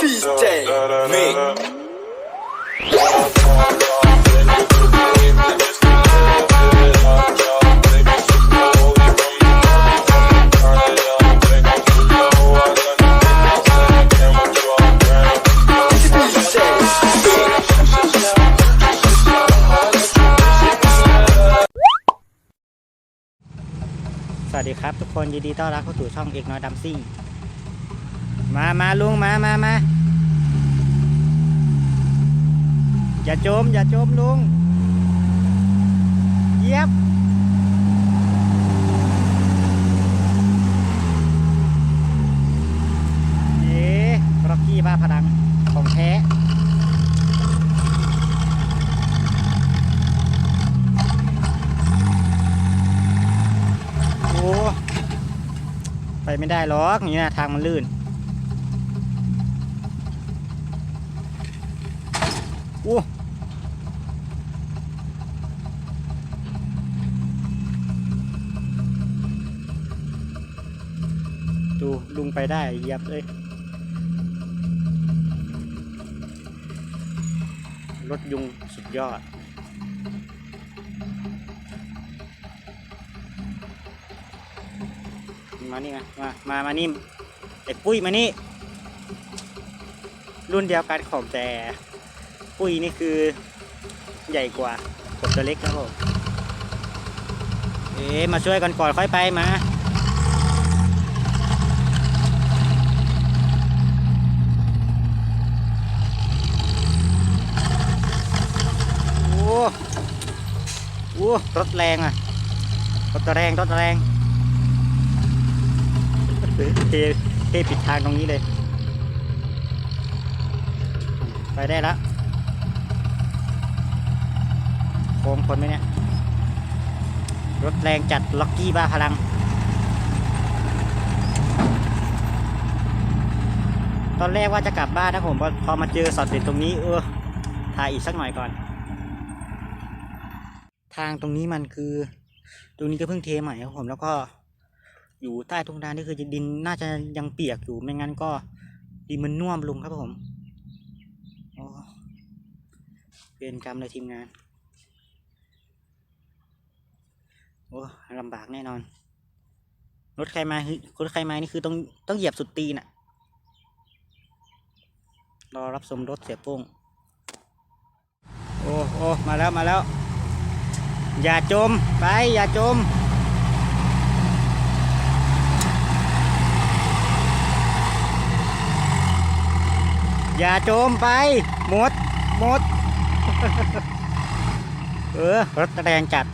DJ Mix สวัสดีครับทุกคนยินดีต้อนรับเข้าสู่ช่องเอกน้อยดัมซิ่ง มามาลุงมามามาอย่าจม อย่าจมลุงเยียบเอ๊ะร็อกกี้บ้าพลังของแท้โอ้ไปไม่ได้หรอกนี่นะทางมันลื่น โอ้ดูลุงไปได้เหยียบเลย รถยุงสุดยอด มานี่มามา มา มานี่ไอ้ปุ้ยมานี่ รุ่นเดียวกันของแต่ ปุ้ยนี่คือใหญ่กว่าผมตัวเล็กครับผมเอ๊ะมาช่วยกันก่อนค่อยไปมาโอ้โหรถแรงอะรถแรงรถแรงเทเทปิดทางตรงนี้เลย ไปได้แล้ว โค้งคนไหมเนี่ย รถแรงจัดล็อกกี้บ้าพลัง ตอนแรกว่าจะกลับบ้านนะผมพอมาเจอสอดเด็ดตรงนี้ เออถ่ายอีกสักหน่อยก่อน ทางตรงนี้มันคือ ตรงนี้ก็เพิ่งเทใหม่ครับผมแล้วก็อยู่ใต้ทุ่งนานี่คือจะดินน่าจะยังเปียกอยู่ไม่งั้นก็ดินมันน่วมลงครับผมเป็นกรรมเลยทีมงาน โอ้ลำบากแน่นอน รถใครมาคือรถใครมานี่คือต้องต้องเหยียบสุดตีนอะรอรับสมรถเสียโป้งโอ้โอ้มาแล้วมาแล้ว อย่าจม ไป อย่าจมอย่าโจมไป หมด หมด เออ รถแรงจัด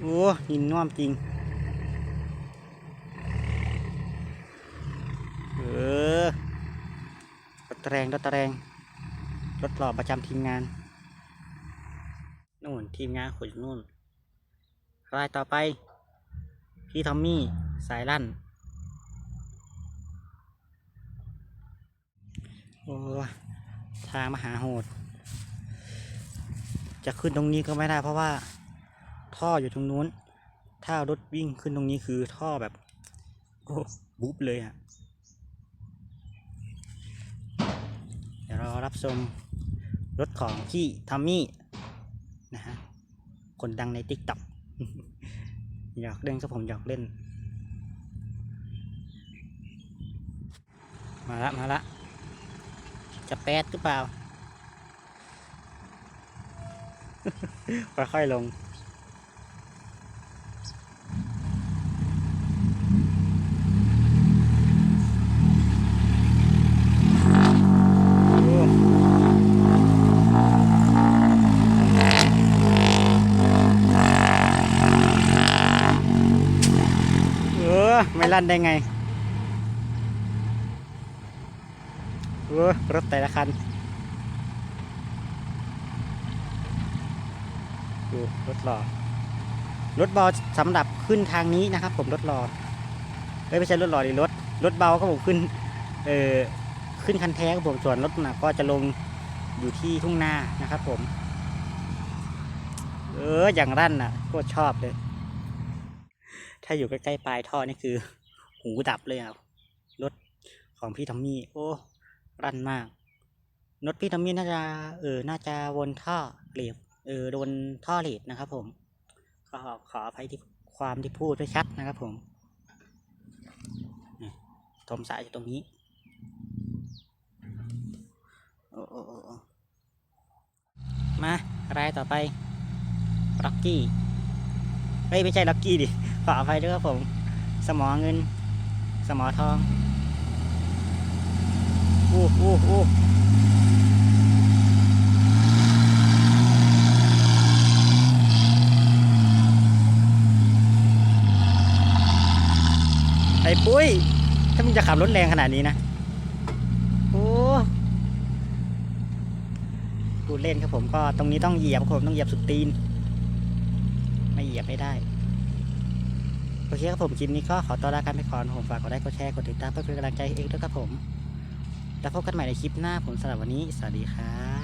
โอ้หินน่วมจริง เออรถแรงรถแรงรถหล่อประจำทีมงาน นู่นทีมงานขุดนู่น รายต่อไป พี่ทอมมี่ สายลั่น โอ้ทางมหาโหด จะขึ้นตรงนี้ก็ไม่ได้เพราะว่า ท่ออยู่ตรงนู้น ถ้ารถวิ่งขึ้นตรงนี้คือท่อแบบ โอ้บุ๊บเลยอะเดี๋ยวเรารับชมรถของพี่ทอมมี่นะฮะ คนดังในติ๊กต็อกอยากเล่นก็ผมอยากเล่น มาละมาละจะแปดหรือเปล่าค่อยๆลง โอ้เออไม่ลั่นได้ไงเออรถแต่ละคันดูรถหลอรถเบาสำหรับขึ้นทางนี้นะครับ ผมรถหลอเอ้ไม่ใช่รถหลอดิรถรถเบาก็ผมขึ้นเออขึ้นคันแท้ครับผมส่วนรถหนักก็จะลงอยู่ที่ทุ่งนานะครับ ผม เอออย่างรั่นอะโคตรชอบเลย ถ้าอยู่ใกล้ๆปลายท่อนี่คือ หูดับเลยครับรถของพี่ทอมมี่โอ้รันมากรถพี่ทอมมี่น่าจะเออน่าจะวนท่อเหลวเออวนท่อเหลดนะครับ ผมขอขออภัยที่ความที่พูดไม่ชัดนะครับ ผมนี่ทมสายอยู่ตรงนี้โอ้โอ้โอ้โอมารายต่อไปล็อกกี้ เฮ้ยไม่ใช่ล็อกกี้ดิขออภัยด้วยครับผม สมอเงิน สมอทองอู้อู้อู้ไอ้ปุ้ย ถ้ามึงจะขับรถแรงขนาดนี้นะ โอ้พูเล่นครับผมก็ตรงนี้ต้องเหยียบผมต้องเหยียบสุดตีน ยียบไม่ได้โอเคครับผมคลิปนี้ก็ขอตัวลากันไปก่อนผมฝากกดไลค์กดแชร์กดติดตามเพื่อเป็นกำลังใจให้เองด้วยครับผม แล้วพบกันใหม่ในคลิปหน้าผมสำหรับวันนี้ สวัสดีครับ